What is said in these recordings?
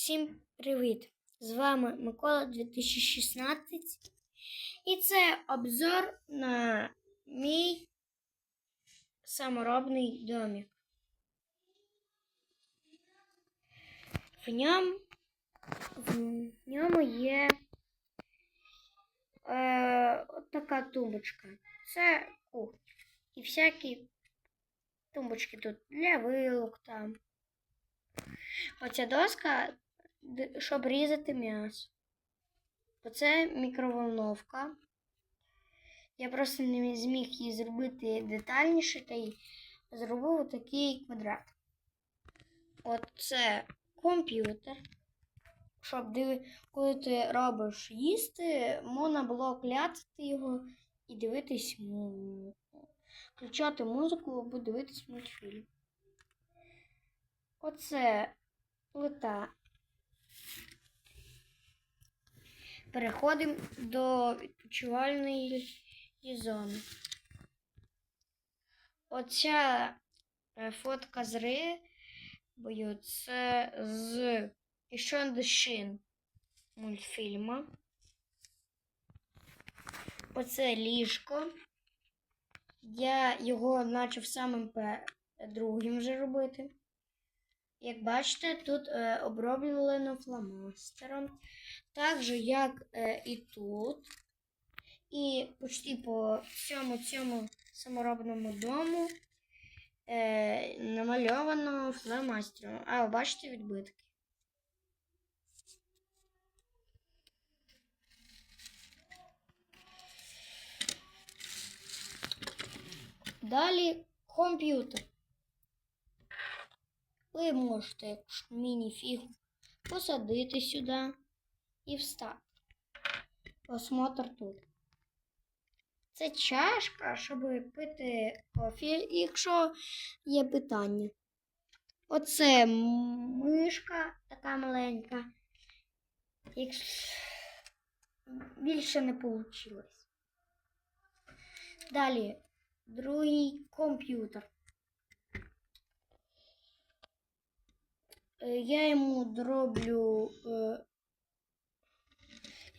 Всім привіт! З вами Микола 2016 і це обзор на мій саморобний домик. В ньому, в ньому є е, така тумбочка. Це кухня. І всякі тумбочки тут для вилок там. Оця доска, щоб різати м'ясо. Оце мікроволновка. Я просто не зміг її зробити детальніше та й зробив такий квадрат. Оце комп'ютер. Щоб диви... коли ти робиш їсти, можна було кляцати його і дивитись, включати музику або дивитись мультфільм. Оце плита. Переходимо до відпочивальної зони. Оця е, фотка з рибою це з Ішон Дешин мультфільму. Оце ліжко. Я його почав самим другим вже робити. Як бачите, тут е, оброблено фломастером. Так же, як е, і тут. І почти по всьому цьому саморобному дому е, намальовано фломастером. А, бачите відбитки. Далі комп'ютер. Ви можете мініфігу посадити сюди і встати. Осмотр тут. Це чашка, щоб пити кофі, якщо є питання. Оце мишка така маленька. Якщо більше не вийшло. Далі другий комп'ютер. Я йому дроблю. е,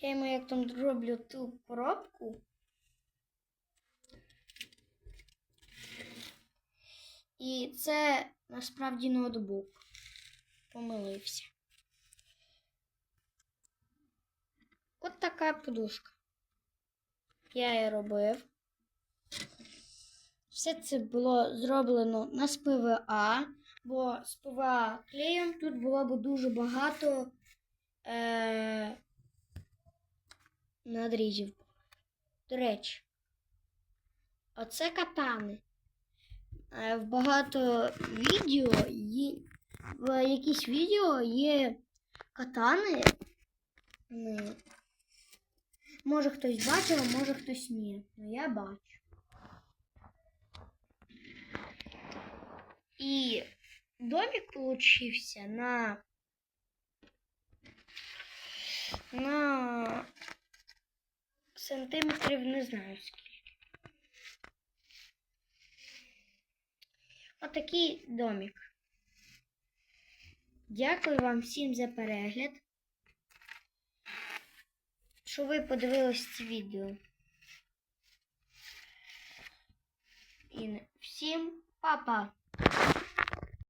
Я йому як там дроблю ту коробку. І це насправді ноутбук. Помилився. От така подушка. Я її робив. Все це було зроблено на з ПВА, бо з ПВА клеєм тут було б дуже багато е- надрізів. До речі, оце катани. Е, В багато відео є, в якісь відео є катани. Ну, Може хтось бачив, а може хтось ні. Ну я бачу. І домик получився на на сантиметрів не знаю скільки. Отакий домик. Дякую вам всім за перегляд. Що ви подивились це відео. І всім па-па!